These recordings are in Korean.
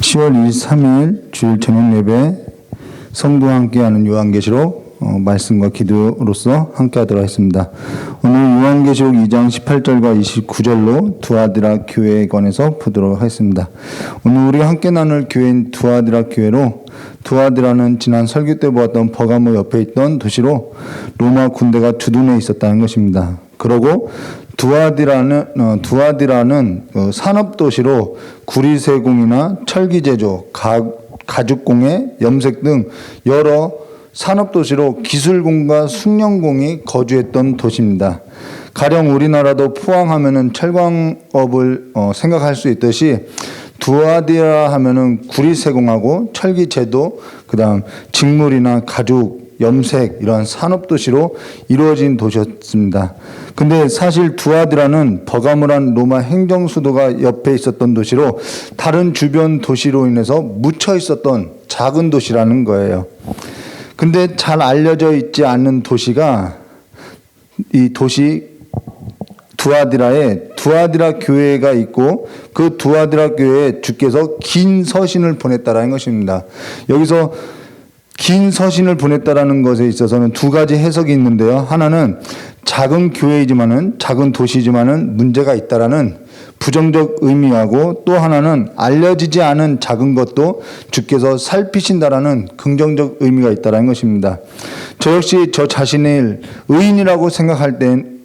10월 23일 주일 저녁 예배 성부와 함께하는 요한계시록 어, 말씀과 기도로서 함께하도록 하겠습니다. 오늘 요한계시록 2장 18절과 29절로 두아디라 교회에 관해서 보도록 하겠습니다. 오늘 우리가 함께 나눌 교회인 두아디라 교회로 두아디라는 지난 설교 때 보았던 버가모 옆에 있던 도시로 로마 군대가 주둔해 있었다는 것입니다. 그러고 두아디라는 어, 두아디라는 어, 산업 도시로 구리 세공이나 철기 제조, 가, 가죽 공예, 염색 등 여러 산업 도시로 기술공과 숙련공이 거주했던 도시입니다. 가령 우리나라도 포항하면은 철광업을 어, 생각할 수 있듯이 두아디라 하면은 구리 세공하고 철기 제도, 그다음 직물이나 가죽 염색 이러한 산업 도시로 이루어진 도시였습니다. 근데 사실 두아디라는 버가모란 로마 행정 수도가 옆에 있었던 도시로 다른 주변 도시로 인해서 묻혀 있었던 작은 도시라는 거예요. 근데 잘 알려져 있지 않는 도시가 이 도시 두아디라에 두아디라 교회가 있고 그 두아디라 교회에 주께서 긴 서신을 보냈다라는 것입니다. 여기서 긴 서신을 보냈다라는 것에 있어서는 두 가지 해석이 있는데요. 하나는 작은 교회이지만은 작은 도시지만은 문제가 있다라는 부정적 의미하고 또 하나는 알려지지 않은 작은 것도 주께서 살피신다라는 긍정적 의미가 있다라는 것입니다. 저 역시 저 자신을 의인이라고 생각할 땐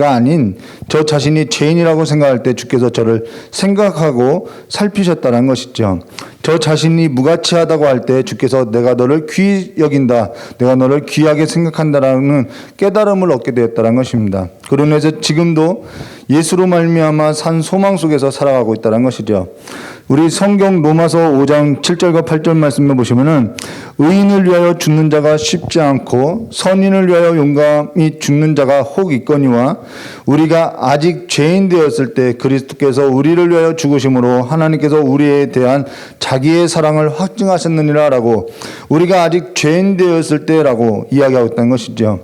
가 아닌 저 자신이 죄인이라고 생각할 때 주께서 저를 생각하고 살피셨다는 것이죠. 저 자신이 무가치하다고 할 때 주께서 내가 너를 귀히 여긴다. 내가 너를 귀하게 생각한다라는 깨달음을 얻게 되었다는 것입니다. 그런 해서 지금도 예수로 말미암아 산 소망 속에서 살아가고 있다는 것이죠. 우리 성경 로마서 5장 7절과 8절 말씀에 보시면은 의인을 위하여 죽는 자가 쉽지 않고 선인을 위하여 용감히 죽는 자가 혹 있거니와 우리가 아직 죄인 되었을 때 그리스도께서 우리를 위하여 죽으심으로 하나님께서 우리에 대한 자기의 사랑을 확증하셨느니라라고 우리가 아직 죄인 되었을 때라고 이야기하고 있다는 것이죠.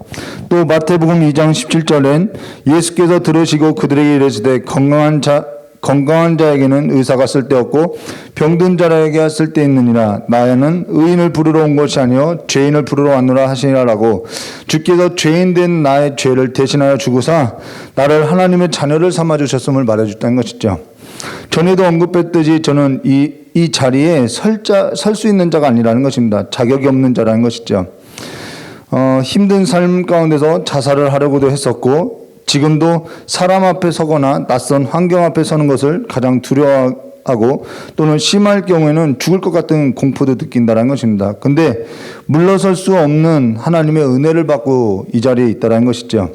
또 마태복음 2장 17절엔 예수께서 들으시고 그들에게 이르시되 건강한 자 건강한 자에게는 의사가 쓸데없고 병든 자에게 쓸데있느니라 나는 의인을 부르러 온 것이 아니요 죄인을 부르러 왔노라 하시니라라고 주께서 죄인 된 나의 죄를 대신하여 주고사 나를 하나님의 자녀를 삼아 주셨음을 말해 줬다는 것이죠. 전에도 언급했듯이 저는 이, 이 자리에 설 수 있는 자가 아니라는 것입니다. 자격이 없는 자라는 것이죠. 어, 힘든 삶 가운데서 자살을 하려고도 했었고 지금도 사람 앞에 서거나 낯선 환경 앞에 서는 것을 가장 두려워하고 또는 심할 경우에는 죽을 것 같은 공포도 느낀다는 것입니다. 근데 물러설 수 없는 하나님의 은혜를 받고 이 자리에 있다는 것이죠.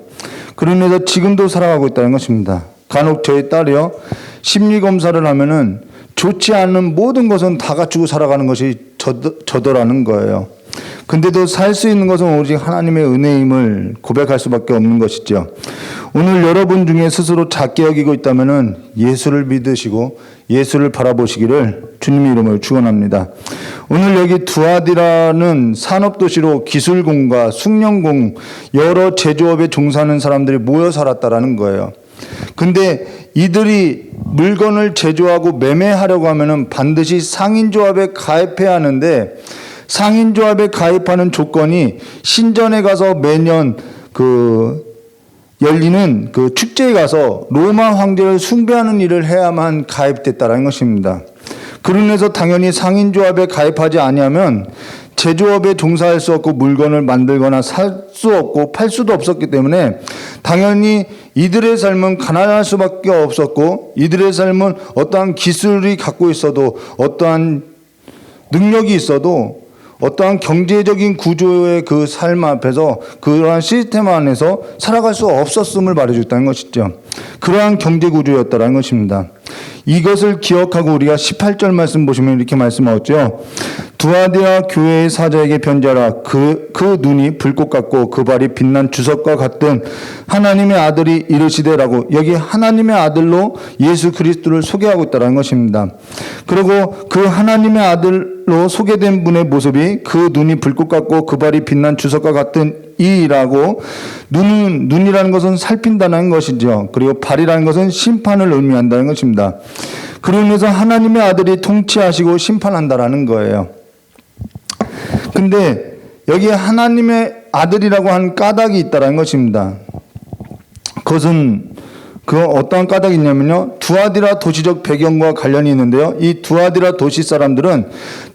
그러면서 지금도 살아가고 있다는 것입니다. 간혹 저희 딸이요 심리 검사를 하면은 좋지 않은 모든 것은 다 갖추고 살아가는 것이 저, 저더라는 거예요. 근데도 살 수 있는 것은 오직 하나님의 은혜임을 고백할 수밖에 없는 것이죠. 오늘 여러분 중에 스스로 작게 여기고 있다면은 예수를 믿으시고 예수를 바라보시기를 주님의 이름으로 축원합니다. 오늘 여기 두아디라는 산업 도시로 기술공과 숙련공 여러 제조업에 종사하는 사람들이 모여 살았다라는 거예요. 근데 이들이 물건을 제조하고 매매하려고 하면은 반드시 상인 조합에 가입해야 하는데 상인조합에 가입하는 조건이 신전에 가서 매년 그 열리는 그 축제에 가서 로마 황제를 숭배하는 일을 해야만 가입됐다라는 것입니다. 그러면서 당연히 상인조합에 가입하지 아니하면 제조업에 종사할 수 없고 물건을 만들거나 살 수 없고 팔 수도 없었기 때문에 당연히 이들의 삶은 가난할 수밖에 없었고 이들의 삶은 어떠한 기술이 갖고 있어도 어떠한 능력이 있어도 어떠한 경제적인 구조의 그 삶 앞에서 그러한 시스템 안에서 살아갈 수 없었음을 말해줬다는 것이죠. 그러한 경제 구조였다는 것입니다. 이것을 기억하고 우리가 18절 말씀 보시면 이렇게 말씀하죠. 두아디아 교회의 사자에게 편지하라. 그, 그 눈이 불꽃 같고 그 발이 빛난 주석과 같은 하나님의 아들이 이르시되라고 여기 하나님의 아들로 예수 그리스도를 소개하고 있다는 것입니다. 그리고 그 하나님의 아들로 소개된 분의 모습이 그 눈이 불꽃 같고 그 발이 빛난 주석과 같은 이라고 눈은 눈이라는 것은 살핀다는 것이죠. 그리고 발이라는 것은 심판을 의미한다는 것입니다. 그러면서 하나님의 아들이 통치하시고 심판한다라는 거예요. 근데 여기에 하나님의 아들이라고 한 까닭이 있다라는 것입니다. 그것은 그 어떠한 까닭이 있냐면요. 두아디라 도시적 배경과 관련이 있는데요. 이 두아디라 도시 사람들은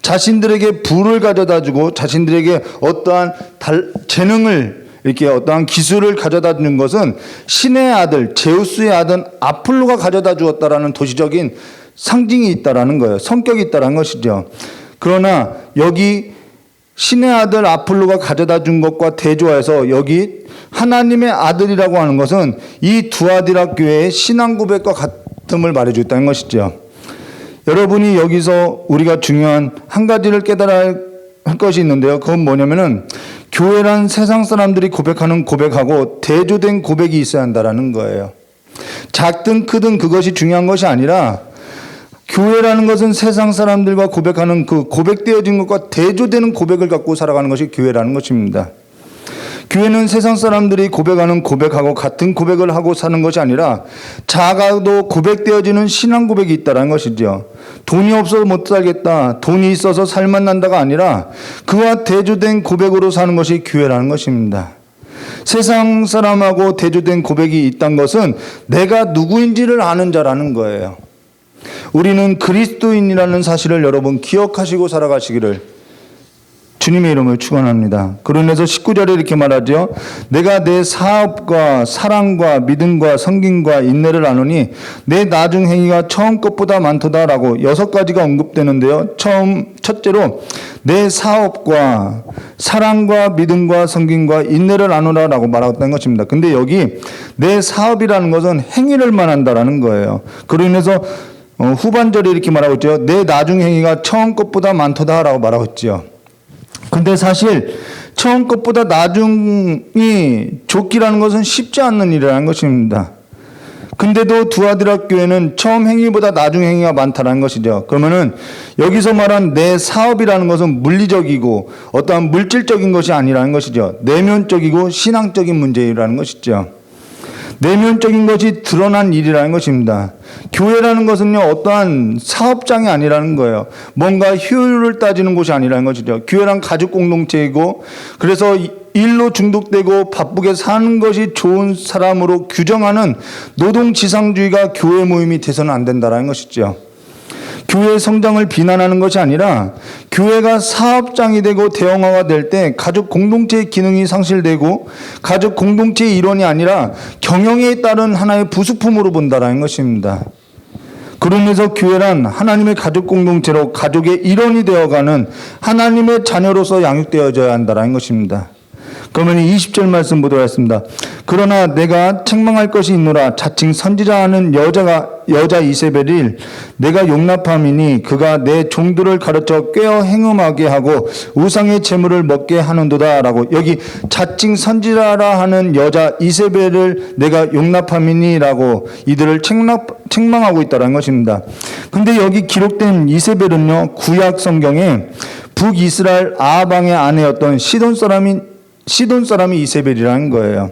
자신들에게 부를 가져다 주고 자신들에게 어떠한 달, 재능을 이렇게 어떠한 기술을 가져다 주는 것은 신의 아들 제우스의 아들 아폴로가 가져다 주었다라는 도시적인 상징이 있다라는 거예요. 성격이 있다라는 것이죠. 그러나 여기 신의 아들 아폴로가 가져다 준 것과 대조해서 여기 하나님의 아들이라고 하는 것은 이 두아디라 교회의 신앙 고백과 같음을 말해주고 있다는 것이죠. 여러분이 여기서 우리가 중요한 한 가지를 깨달아야 할 것이 있는데요. 그건 뭐냐면은 교회란 세상 사람들이 고백하는 고백하고 대조된 고백이 있어야 한다라는 거예요. 작든 크든 그것이 중요한 것이 아니라 교회라는 것은 세상 사람들과 고백하는 그 고백되어진 것과 대조되는 고백을 갖고 살아가는 것이 교회라는 것입니다. 교회는 세상 사람들이 고백하는 고백하고 같은 고백을 하고 사는 것이 아니라 작아도 고백되어지는 신앙 고백이 있다는 것이죠. 돈이 없어서 못 살겠다. 돈이 있어서 살만 난다가 아니라 그와 대조된 고백으로 사는 것이 교회라는 것입니다. 세상 사람하고 대조된 고백이 있다는 것은 내가 누구인지를 아는 자라는 거예요. 우리는 그리스도인이라는 사실을 여러분 기억하시고 살아가시기를 주님의 이름을 축원합니다. 그러면서 19절에 이렇게 말하죠. 내가 내 사업과 사랑과 믿음과 성김과 인내를 아노니 내 나중 행위가 처음 것보다 많도다라고 여섯 가지가 언급되는데요. 처음 첫째로 내 사업과 사랑과 믿음과 성김과 인내를 아노라라고 말하고 것입니다. 근데 여기 내 사업이라는 것은 행위를 말한다라는 거예요. 그로 인해서 어, 후반절에 이렇게 말하고 있죠. 내 나중 행위가 처음 것보다 많도다라고 말하고 있죠. 근데 사실 처음 것보다 나중이 좋기라는 것은 쉽지 않는 일이라는 것입니다. 근데도 두아드라 교회는 처음 행위보다 나중 행위가 많다는 것이죠. 그러면은 여기서 말한 내 사업이라는 것은 물리적이고 어떠한 물질적인 것이 아니라는 것이죠. 내면적이고 신앙적인 문제라는 것이죠. 내면적인 것이 드러난 일이라는 것입니다. 교회라는 것은요, 어떠한 사업장이 아니라는 거예요. 뭔가 효율을 따지는 곳이 아니라는 것이죠. 교회란 가족 공동체이고, 그래서 일로 중독되고 바쁘게 사는 것이 좋은 사람으로 규정하는 노동 지상주의가 교회 모임이 돼서는 안 된다는 것이죠. 교회 성장을 비난하는 것이 아니라 교회가 사업장이 되고 대형화가 될 때 가족 공동체의 기능이 상실되고 가족 공동체의 일원이 아니라 경영에 따른 하나의 부수품으로 본다라는 것입니다. 그러면서 교회란 하나님의 가족 공동체로 가족의 일원이 되어가는 하나님의 자녀로서 양육되어져야 한다는 것입니다. 그러면 20절 말씀 보도록 하겠습니다. 그러나 내가 책망할 것이 있노라 자칭 선지자하는 여자가 여자 이세벨일 내가 용납함이니 그가 내 종들을 가르쳐 꿰어 행음하게 하고 우상의 재물을 먹게 하는도다라고 여기 자칭 선지자라 하는 여자 이세벨을 내가 용납함이니라고 이들을 책망, 책망하고 있다는 것입니다. 근데 여기 기록된 이세벨은요 구약 성경에 북이스라엘 아방의 아내였던 시돈 사람인 시돈 사람이 이세벨이라는 거예요.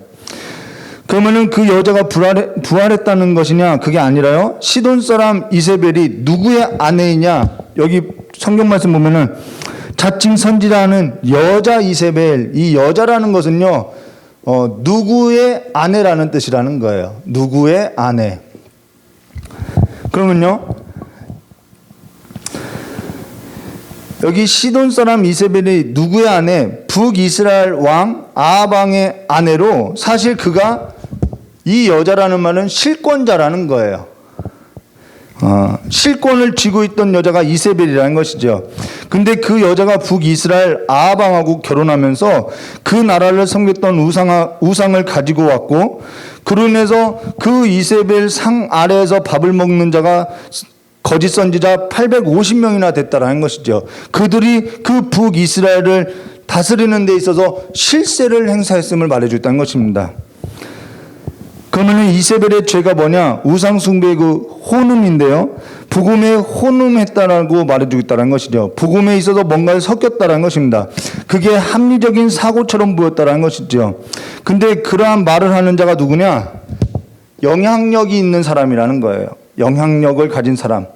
그러면은 그 여자가 부활해, 부활했다는 것이냐? 그게 아니라요. 시돈 사람 이세벨이 누구의 아내이냐? 여기 성경 말씀 보면은 자칭 선지라는 여자 이세벨, 이 여자라는 것은요, 어, 누구의 아내라는 뜻이라는 거예요. 누구의 아내. 그러면요, 여기 시돈 사람 이세벨이 누구의 아내? 북이스라엘 왕 아방의 아내로 사실 그가 이 여자라는 말은 실권자라는 거예요. 어, 실권을 쥐고 있던 여자가 이세벨이라는 것이죠. 근데 그 여자가 북이스라엘 아방하고 결혼하면서 그 나라를 섬겼던 우상, 우상을 가지고 왔고, 인해서 그 이세벨 상 아래에서 밥을 먹는 자가 거짓 선지자 850명이나 됐다라는 것이죠. 그들이 그 북이스라엘을 다스리는 데 있어서 실세를 행사했음을 말해줬다는 것입니다. 그러면 이세벨의 죄가 뭐냐? 우상숭배의 그 혼음인데요. 복음에 혼음했다라고 말해주고 있다는 것이죠. 복음에 있어서 뭔가를 섞였다는 것입니다. 그게 합리적인 사고처럼 보였다는 것이죠. 근데 그러한 말을 하는 자가 누구냐? 영향력이 있는 사람이라는 거예요. 영향력을 가진 사람.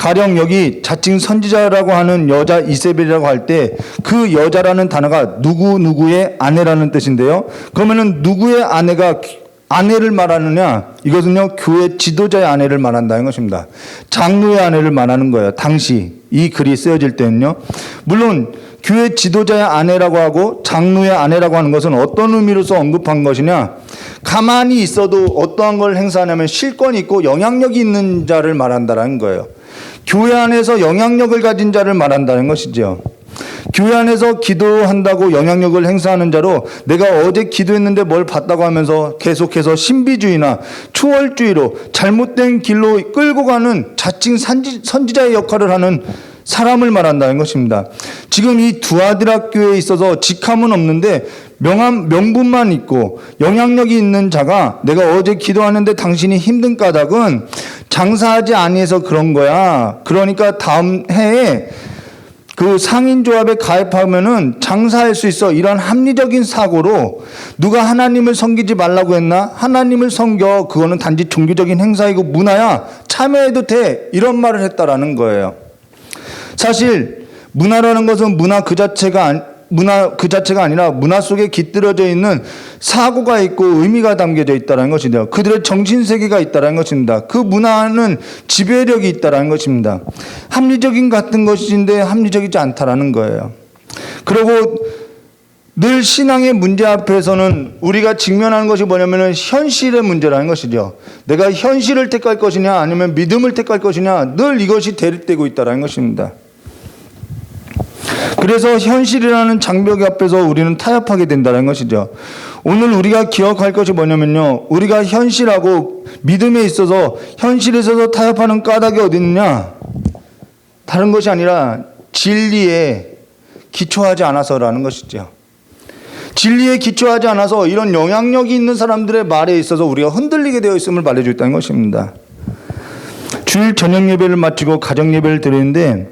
가령 여기 자칭 선지자라고 하는 여자 이세벨이라고 할 때 그 여자라는 단어가 누구 누구의 아내라는 뜻인데요. 그러면은 누구의 아내가 아내를 말하느냐? 이것은요 교회 지도자의 아내를 말한다는 것입니다. 장로의 아내를 말하는 거예요. 당시 이 글이 쓰여질 때는요. 물론 교회 지도자의 아내라고 하고 장로의 아내라고 하는 것은 어떤 의미로서 언급한 것이냐? 가만히 있어도 어떠한 걸 행사하냐면 실권이 있고 영향력이 있는 자를 말한다라는 거예요. 교회 안에서 영향력을 가진 자를 말한다는 것이죠. 교회 안에서 기도한다고 영향력을 행사하는 자로 내가 어제 기도했는데 뭘 봤다고 하면서 계속해서 신비주의나 초월주의로 잘못된 길로 끌고 가는 자칭 선지자의 역할을 하는 사람을 말한다는 것입니다. 지금 이 두아디라 교회에 있어서 직함은 없는데 명함 명분만 있고 영향력이 있는 자가 내가 어제 기도하는데 당신이 힘든 까닭은 장사하지 아니해서 그런 거야. 그러니까 다음 해에 그 상인조합에 가입하면은 장사할 수 있어. 이런 합리적인 사고로 누가 하나님을 섬기지 말라고 했나? 하나님을 섬겨. 그거는 단지 종교적인 행사이고 문화야. 참여해도 돼. 이런 말을 했다라는 거예요. 사실 문화라는 것은 문화 그 자체가 안- 문화 그 자체가 아니라 문화 속에 깃들어져 있는 사고가 있고 의미가 담겨져 있다는 것인데요. 그들의 정신 세계가 있다는 것입니다. 그 문화는 지배력이 있다는 것입니다. 합리적인 같은 것인데 합리적이지 않다라는 거예요. 그리고 늘 신앙의 문제 앞에서는 우리가 직면하는 것이 뭐냐면은 현실의 문제라는 것이죠. 내가 현실을 택할 것이냐 아니면 믿음을 택할 것이냐 늘 이것이 대립되고 있다는 것입니다. 그래서 현실이라는 장벽 앞에서 우리는 타협하게 된다는 것이죠. 오늘 우리가 기억할 것이 뭐냐면요. 우리가 현실하고 믿음에 있어서 현실에 있어서 타협하는 까닭이 어디 있느냐? 다른 것이 아니라 진리에 기초하지 않아서라는 것이죠. 진리에 기초하지 않아서 이런 영향력이 있는 사람들의 말에 있어서 우리가 흔들리게 되어 있음을 말해주고 있다는 것입니다. 주일 저녁 예배를 마치고 가정 예배를 드리는데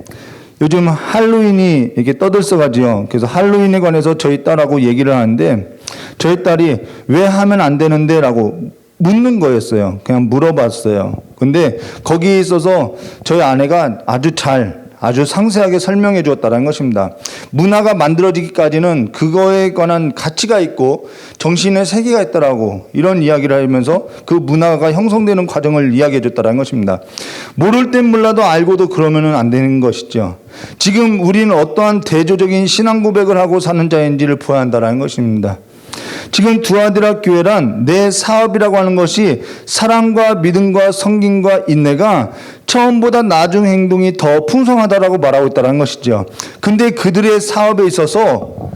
요즘 할로윈이 이렇게 떠들썩하지요. 그래서 할로윈에 관해서 저희 딸하고 얘기를 하는데 저희 딸이 왜 하면 안 되는데 라고 묻는 거였어요. 그냥 물어봤어요. 근데 거기에 있어서 저희 아내가 아주 잘 아주 상세하게 설명해 주었다는 것입니다. 문화가 만들어지기까지는 그거에 관한 가치가 있고 정신의 세계가 있다라고 이런 이야기를 하면서 그 문화가 형성되는 과정을 이야기해 줬다는 것입니다. 모를 땐 몰라도 알고도 그러면은 안 되는 것이죠. 지금 우리는 어떠한 대조적인 신앙 고백을 하고 사는 자인지를 보아야 한다는 것입니다. 지금 두아디라 교회란 내 사업이라고 하는 것이 사랑과 믿음과 성김과 인내가 처음보다 나중 행동이 더 풍성하다라고 말하고 있다는 것이죠. 근데 그들의 사업에 있어서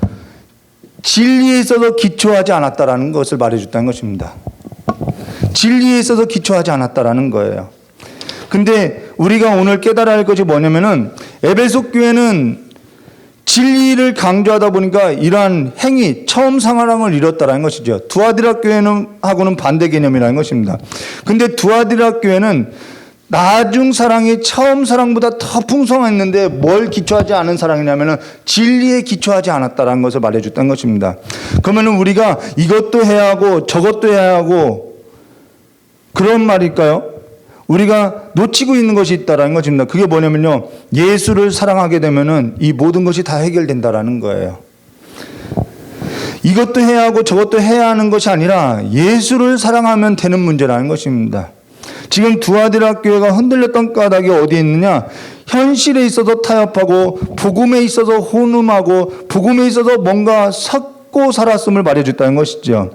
진리에 있어서 기초하지 않았다라는 것을 말해줬다는 것입니다. 진리에 있어서 기초하지 않았다라는 거예요. 근데 우리가 오늘 깨달아야 할 것이 뭐냐면은 에베소 교회는 진리를 강조하다 보니까 이러한 행위, 처음 상하랑을 이뤘다라는 것이죠. 두아디라 교회는 하고는 반대 개념이라는 것입니다. 근데 두아디라 교회는 나중 사랑이 처음 사랑보다 더 풍성했는데 뭘 기초하지 않은 사랑이냐면은 진리에 기초하지 않았다라는 것을 말해줬다는 것입니다. 그러면은 우리가 이것도 해야 하고 저것도 해야 하고 그런 말일까요? 우리가 놓치고 있는 것이 있다라는 것입니다. 그게 뭐냐면요. 예수를 사랑하게 되면은 이 모든 것이 다 해결된다라는 거예요. 이것도 해야 하고 저것도 해야 하는 것이 아니라 예수를 사랑하면 되는 문제라는 것입니다. 지금 두아디라 교회가 흔들렸던 까닭이 어디에 있느냐? 현실에 있어서 타협하고 복음에 있어서 혼음하고 복음에 있어서 뭔가 섞고 살았음을 말해줬다는 것이죠.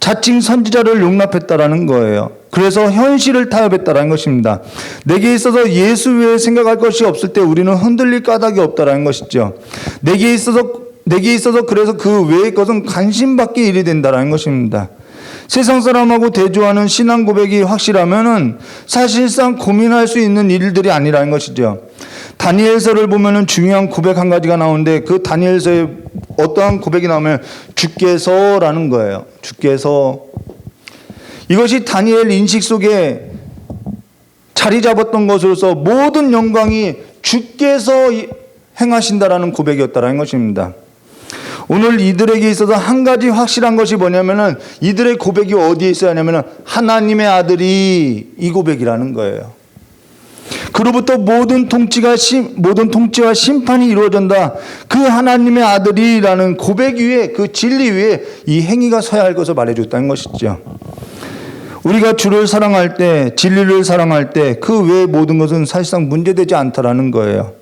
자칭 선지자를 용납했다라는 거예요. 그래서 현실을 타협했다라는 것입니다. 내게 있어서 예수 외에 생각할 것이 없을 때 우리는 흔들릴 까닭이 없다라는 것이죠. 내게 있어서 내게 있어서 그래서 그 외의 것은 관심 받기 일이 된다라는 것입니다. 세상 사람하고 대조하는 신앙 고백이 확실하면은 사실상 고민할 수 있는 일들이 아니라는 것이죠. 다니엘서를 보면은 중요한 고백 한 가지가 나오는데 그 다니엘서에 어떠한 고백이 나오면 주께서라는 거예요. 주께서 이것이 다니엘 인식 속에 자리 잡았던 것으로서 모든 영광이 주께서 행하신다라는 고백이었다라는 것입니다. 오늘 이들에게 있어서 한 가지 확실한 것이 뭐냐면은 이들의 고백이 어디에 있어야 하냐면은 하나님의 아들이 이 고백이라는 거예요. 그로부터 모든 통치가 심, 모든 통치와 심판이 이루어진다. 그 하나님의 아들이라는 고백 위에 그 진리 위에 이 행위가 서야 할 것을 말해줬다는 것이죠. 우리가 주를 사랑할 때, 진리를 사랑할 때 그 외의 모든 것은 사실상 문제되지 않다라는 거예요.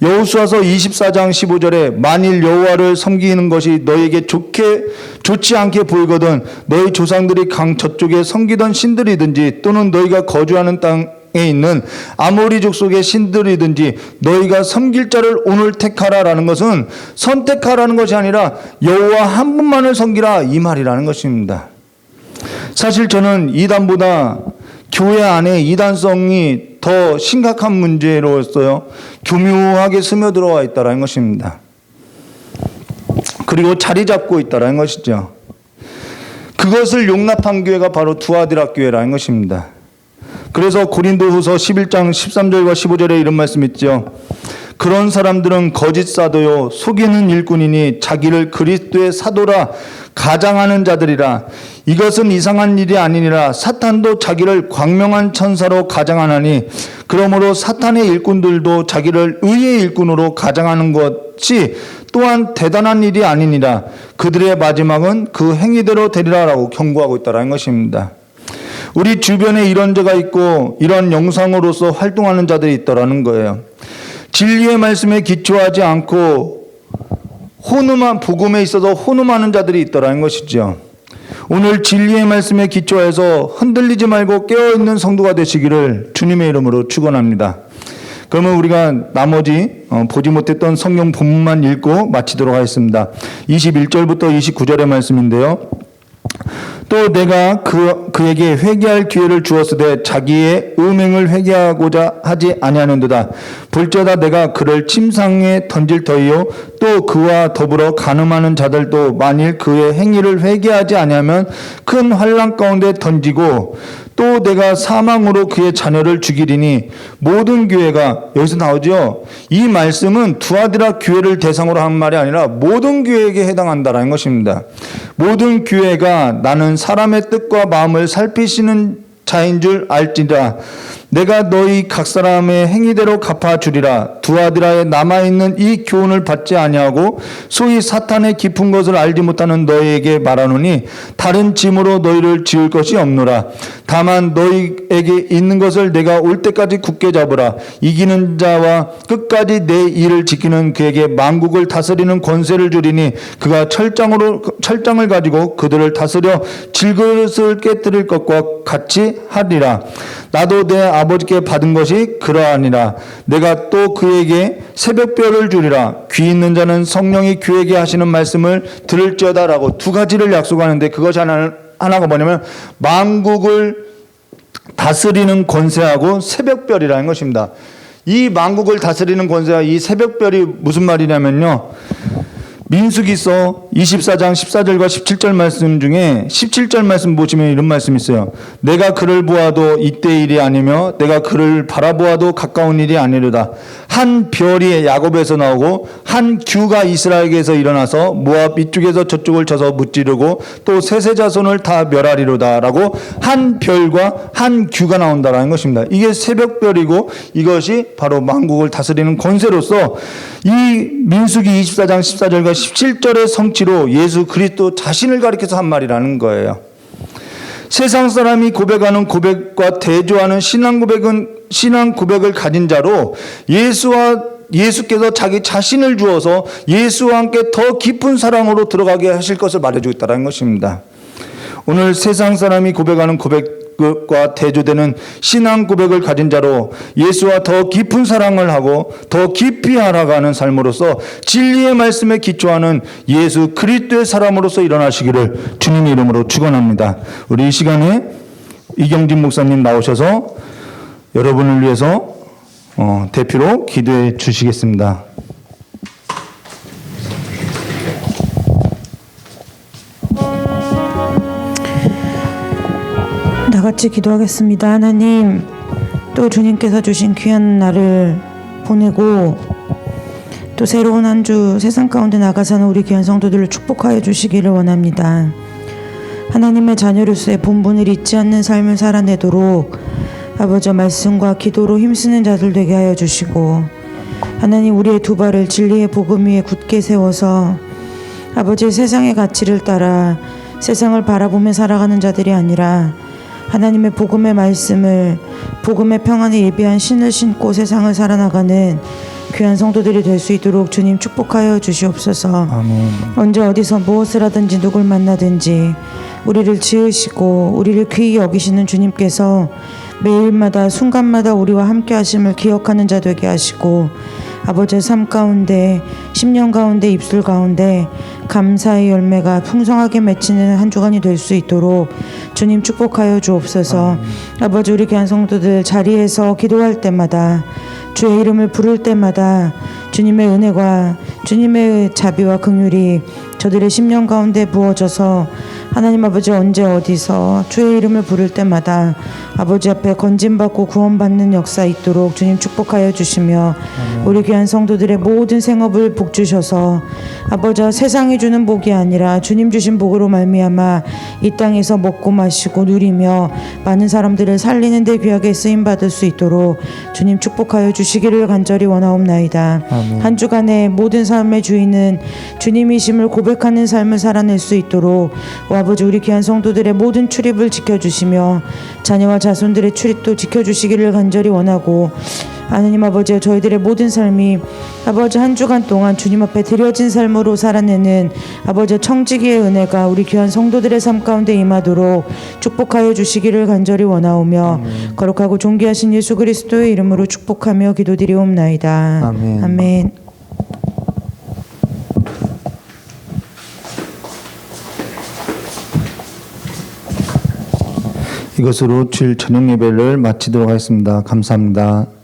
여호수아서 24장 15절에 만일 여호와를 섬기는 것이 너에게 좋게 좋지 않게 보이거든 너희 조상들이 강 저쪽에 섬기던 신들이든지 또는 너희가 거주하는 땅에 있는 아모리 족 속의 신들이든지 너희가 섬길 자를 오늘 택하라라는 것은 선택하라는 것이 아니라 여호와 한 분만을 섬기라 이 말이라는 것입니다. 사실 저는 이단보다 교회 안에 이단성이 더 심각한 문제로서요 교묘하게 스며들어와 있다라는 것입니다. 그리고 자리 잡고 있다라는 것이죠. 그것을 용납한 교회가 바로 두아디라 교회라는 것입니다. 그래서 고린도후서 11장 13절과 15절에 이런 말씀 있죠. 그런 사람들은 거짓 사도요 속이는 일꾼이니 자기를 그리스도의 사도라 가장하는 자들이라 이것은 이상한 일이 아니니라 사탄도 자기를 광명한 천사로 가장하나니 그러므로 사탄의 일꾼들도 자기를 의의 일꾼으로 가장하는 것이 또한 대단한 일이 아니니라 그들의 마지막은 그 행위대로 되리라라고 경고하고 있다라는 것입니다. 우리 주변에 이런 자가 있고 이런 영상으로서 활동하는 자들이 있더라는 거예요. 진리의 말씀에 기초하지 않고 혼음한 복음에 있어서 혼음하는 자들이 있더라는 것이죠. 오늘 진리의 말씀에 기초해서 흔들리지 말고 깨어 있는 성도가 되시기를 주님의 이름으로 축원합니다. 그러면 우리가 나머지 어, 보지 못했던 성경 본문만 읽고 마치도록 하겠습니다. 21절부터 29절의 말씀인데요. 또 내가 그, 그에게 회개할 기회를 주었으되 자기의 음행을 회개하고자 하지 아니하는도다. 볼지어다 내가 그를 침상에 던질 터이요 또 그와 더불어 가늠하는 자들도 만일 그의 행위를 회개하지 아니하면 큰 환란 가운데 던지고 또 내가 사망으로 그의 자녀를 죽이리니 모든 교회가 여기서 나오죠. 이 말씀은 두아디라 교회를 대상으로 한 말이 아니라 모든 교회에게 해당한다라는 것입니다. 모든 교회가 나는 사람의 뜻과 마음을 살피시는 자인 줄 알지라 내가 너희 각 사람의 행위대로 갚아주리라. 두아디라에 남아있는 이 교훈을 받지 아니하고 소위 사탄의 깊은 것을 알지 못하는 너희에게 말하노니 다른 짐으로 너희를 지을 것이 없노라. 다만 너희에게 있는 것을 내가 올 때까지 굳게 잡으라. 이기는 자와 끝까지 내 일을 지키는 그에게 만국을 다스리는 권세를 주리니 그가 철장으로 철장을 가지고 그들을 다스려 질그릇을 깨뜨릴 것과 같이 하리라 나도 내 아버지께 받은 것이 그러하니라. 내가 또 그에게 새벽별을 주리라. 귀 있는 자는 성령이 그에게 하시는 말씀을 들을지어다라고 두 가지를 약속하는데 그것이 하나, 하나가 뭐냐면 만국을 다스리는 권세하고 새벽별이라는 것입니다. 이 만국을 다스리는 권세와 이 새벽별이 무슨 말이냐면요. 민수기서 24장 14절과 17절 말씀 중에 17절 말씀 보시면 이런 말씀이 있어요. 내가 그를 보아도 이때 일이 아니며 내가 그를 바라보아도 가까운 일이 아니르다. 한 별이 야곱에서 나오고 한 규가 이스라엘에서 일어나서 모압 이쪽에서 저쪽을 쳐서 무찌르고 또 세세 자손을 다 멸하리로다라고 한 별과 한 규가 나온다라는 것입니다. 이게 새벽별이고 이것이 바로 만국을 다스리는 권세로서 이 민수기 24장 14절과 17절의 성취로 예수 그리스도 자신을 가리켜서 한 말이라는 거예요. 세상 사람이 고백하는 고백과 대조하는 신앙 고백은 신앙 고백을 가진 자로 예수와 예수께서 자기 자신을 주어서 예수와 함께 더 깊은 사랑으로 들어가게 하실 것을 말해주고 있다는 것입니다. 오늘 세상 사람이 고백하는 고백 과 대조되는 신앙 고백을 가진 자로 예수와 더 깊은 사랑을 하고 더 깊이 알아가는 삶으로서 진리의 말씀에 기초하는 예수 그리스도의 사람으로서 일어나시기를 주님의 이름으로 축원합니다. 우리 이 시간에 이경진 목사님 나오셔서 여러분을 위해서 어, 대표로 기도해 주시겠습니다. 같이 기도하겠습니다. 하나님, 또 주님께서 주신 귀한 날을 보내고 또 새로운 한 주 세상 가운데 나가 사는 우리 귀한 성도들을 축복하여 주시기를 원합니다. 하나님의 자녀로서의 본분을 잊지 않는 삶을 살아내도록 아버지 말씀과 기도로 힘쓰는 자들 되게 하여 주시고 하나님 우리의 두 발을 진리의 복음 위에 굳게 세워서 아버지 세상의 가치를 따라 세상을 바라보며 살아가는 자들이 아니라 하나님의 복음의 말씀을 복음의 평안에 예비한 신을 신고 세상을 살아나가는 귀한 성도들이 될 수 있도록 주님 축복하여 주시옵소서. 아멘. 언제 어디서 무엇을 하든지 누굴 만나든지 우리를 지으시고 우리를 귀히 여기시는 주님께서 매일마다 순간마다 우리와 함께 하심을 기억하는 자 되게 하시고 아버지의 삶 가운데 10년 가운데 입술 가운데 감사의 열매가 풍성하게 맺히는 한 주간이 될 수 있도록 주님 축복하여 주옵소서. 아버지 우리 귀한 성도들 자리에서 기도할 때마다 주의 이름을 부를 때마다 주님의 은혜가 주님의 자비와 긍휼이 저들의 심령 가운데 부어져서 하나님 아버지 언제 어디서 주의 이름을 부를 때마다 아버지 앞에 건진받고 구원받는 역사 있도록 주님 축복하여 주시며 우리 귀한 성도들의 모든 생업을 복 주셔서 아버지 세상이 주는 복이 아니라 주님 주신 복으로 말미암아 이 땅에서 먹고 마시고 누리며 많은 사람들을 살리는 데 귀하게 쓰임 받을 수 있도록 주님 축복하여 주시기를 간절히 원하옵나이다. 아멘. 한 주간의 모든 삶의 주인은 주님이심을 고백하는 삶을 살아낼 수 있도록 오 아버지 우리 귀한 성도들의 모든 출입을 지켜주시며 자녀와 자손들의 출입도 지켜주시기를 간절히 원하고 하나님 아버지 저희들의 모든 삶이 아버지 한 주간 동안 주님 앞에 드려진 삶으로 살아내는 아버지 청지기의 은혜가 우리 귀한 성도들의 삶 가운데 임하도록 축복하여 주시기를 간절히 원하오며 거룩하고 존귀하신 예수 그리스도의 이름으로 축복하며 기도드리옵나이다. 아멘. 아멘. 이것으로 주일 저녁 예배를 마치도록 하겠습니다. 감사합니다.